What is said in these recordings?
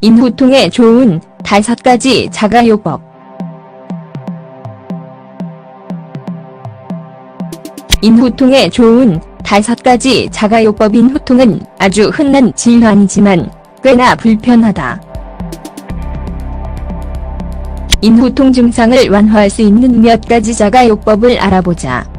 인후통에 좋은 다섯 가지 자가요법. 인후통에 좋은 다섯 가지 자가요법 인 후통은 아주 흔한 질환이지만 꽤나 불편하다. 인후통 증상을 완화할 수 있는 몇 가지 자가요법을 알아보자.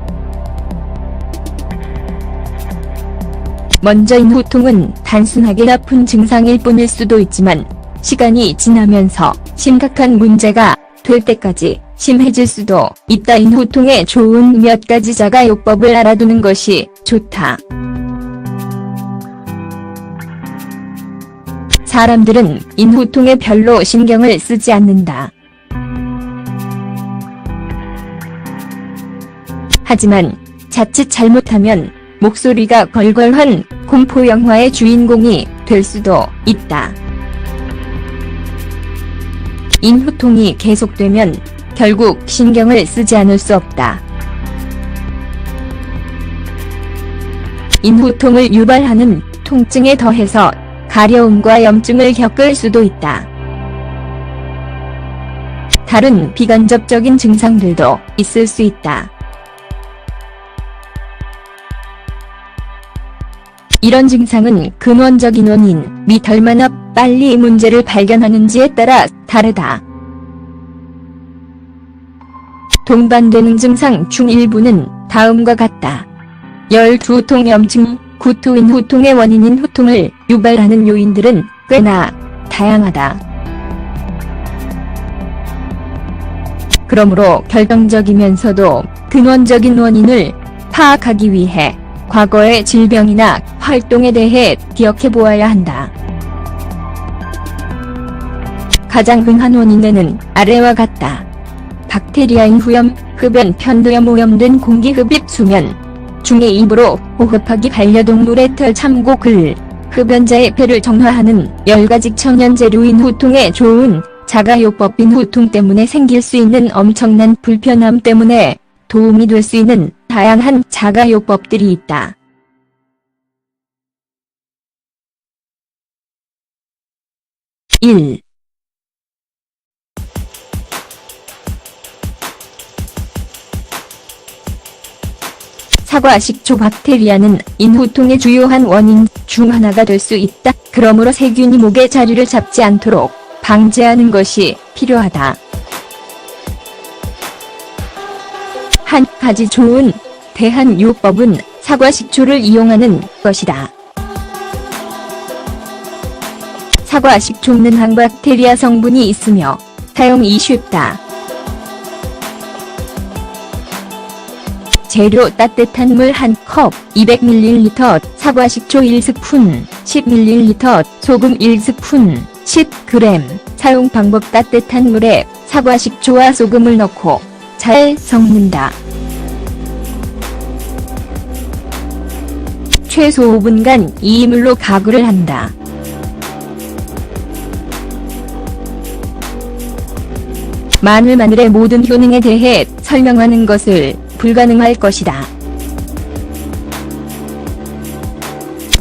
먼저 인후통은 단순하게 아픈 증상일 뿐일 수도 있지만 시간이 지나면서 심각한 문제가 될 때까지 심해질 수도 있다. 인후통에 좋은 몇 가지 자가요법을 알아두는 것이 좋다. 사람들은 인후통에 별로 신경을 쓰지 않는다. 하지만 자칫 잘못하면 목소리가 걸걸한 공포 영화의 주인공이 될 수도 있다. 인후통이 계속되면 결국 신경을 쓰지 않을 수 없다. 인후통을 유발하는 통증에 더해서 가려움과 염증을 겪을 수도 있다. 다른 비간접적인 증상들도 있을 수 있다. 이런 증상은 근원적인 원인 및 얼마나 빨리 문제를 발견하는지에 따라 다르다. 동반되는 증상 중 일부는 다음과 같다. 열두통 염증, 구토인 후통의 원인인 후통을 유발하는 요인들은 꽤나 다양하다. 그러므로 결정적이면서도 근원적인 원인을 파악하기 위해 과거의 질병이나 활동에 대해 기억해 보아야 한다. 가장 흔한 원인에는 아래와 같다. 박테리아인 후염, 흡연, 편도염 오염된 공기 흡입 수면 중에 입으로 호흡하기 반려동물의 털 참고 글 흡연자의 폐를 정화하는 열가지 천연재료인 후통에 좋은 자가요법인 후통 때문에 생길 수 있는 엄청난 불편함 때문에 도움이 될 수 있는 다양한 자가요법들이 있다. 1. 사과 식초 박테리아는 인후통의 주요한 원인 중 하나가 될 수 있다. 그러므로 세균이 목에 자리를 잡지 않도록 방제하는 것이 필요하다. 한 가지 좋은 대한 요법은 사과 식초를 이용하는 것이다. 사과 식초는 항박테리아 성분이 있으며 사용이 쉽다. 재료 따뜻한 물 1컵, 200ml, 사과 식초 1스푼, 10ml, 소금 1스푼, 10g. 사용 방법 따뜻한 물에 사과 식초와 소금을 넣고 잘 섞는다. 최소 5분간 이 물로 가글을 한다. 마늘 마늘의 모든 효능에 대해 설명하는 것을 불가능할 것이다.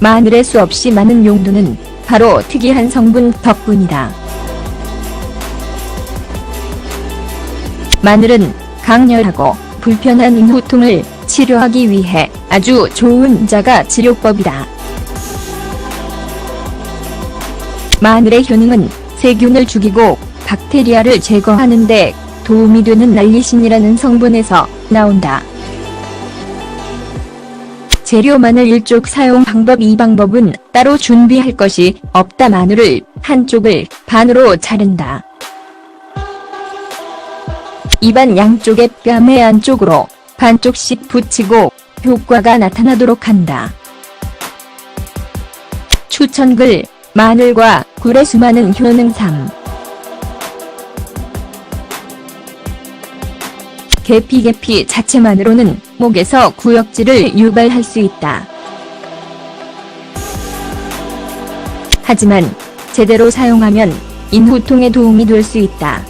마늘의 수없이 많은 용도는 바로 특이한 성분 덕분이다. 마늘은 강렬하고 불편한 인후통을 치료하기 위해 아주 좋은 자가 치료법이다. 마늘의 효능은 세균을 죽이고 박테리아를 제거하는 데 도움이 되는 날리신이라는 성분에서 나온다. 재료 마늘 1쪽 사용 방법 이 방법은 따로 준비할 것이 없다 마늘을 한쪽을 반으로 자른다. 입안 양쪽의 뺨의 안쪽으로 반쪽씩 붙이고 효과가 나타나도록 한다. 추천글 마늘과 굴의 수많은 효능 3 계피 계피 자체만으로는 목에서 구역질을 유발할 수 있다. 하지만 제대로 사용하면 인후통에 도움이 될 수 있다.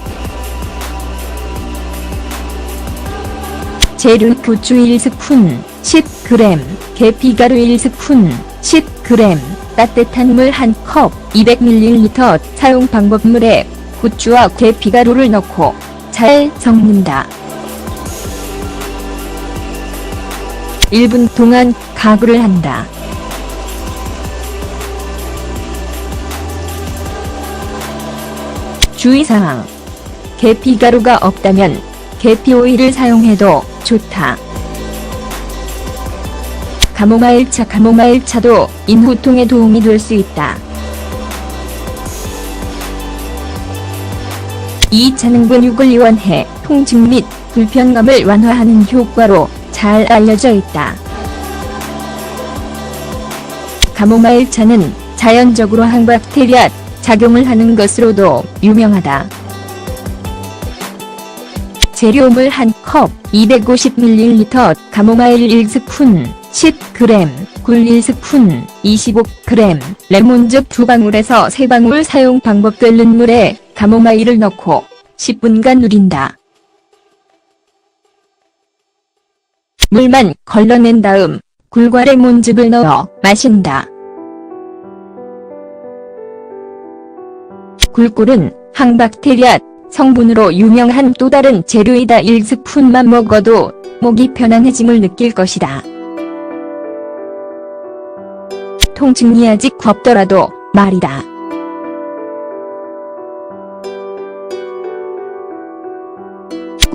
재료 부추 1스푼, 10g, 계피가루 1스푼, 10g, 따뜻한 물 1컵, 200ml 사용 방법 물에 후추와 계피가루를 넣고 잘 섞는다. 1분 동안 가글을 한다. 주의사항. 계피가루가 없다면 계피 오일을 사용해도 좋다. 가모마일차 가모마일차도 인후통에 도움이 될 수 있다. 이 차는 근육을 이완해 통증 및 불편감을 완화하는 효과로 잘 알려져 있다. 가모마일 차는 자연적으로 항박테리아 작용을 하는 것으로도 유명하다. 재료물 1컵, 250ml, 가모마일 1스푼, 10g, 굴 1스푼, 25g, 레몬즙 2방울에서 3방울 사용 방법 끓는 물에 가모마일을 넣고 10분간 누린다. 물만 걸러낸 다음 굴과 레몬즙을 넣어 마신다. 굴꿀은 항박테리아 성분으로 유명한 또 다른 재료이다 1스푼만 먹어도 목이 편안해짐을 느낄 것이다. 통증이 아직 없더라도 말이다.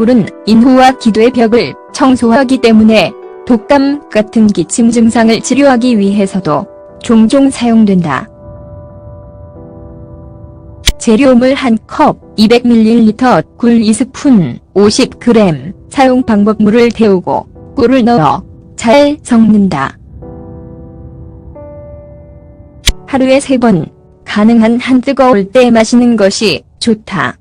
꿀은 인후와 기도의 벽을 청소하기 때문에 독감 같은 기침 증상을 치료하기 위해서도 종종 사용된다. 재료물 1컵, 200ml, 굴 2스푼, 50g, 사용 방법 물을 데우고 꿀을 넣어 잘 섞는다. 하루에 3번, 가능한 한 뜨거울 때 마시는 것이 좋다.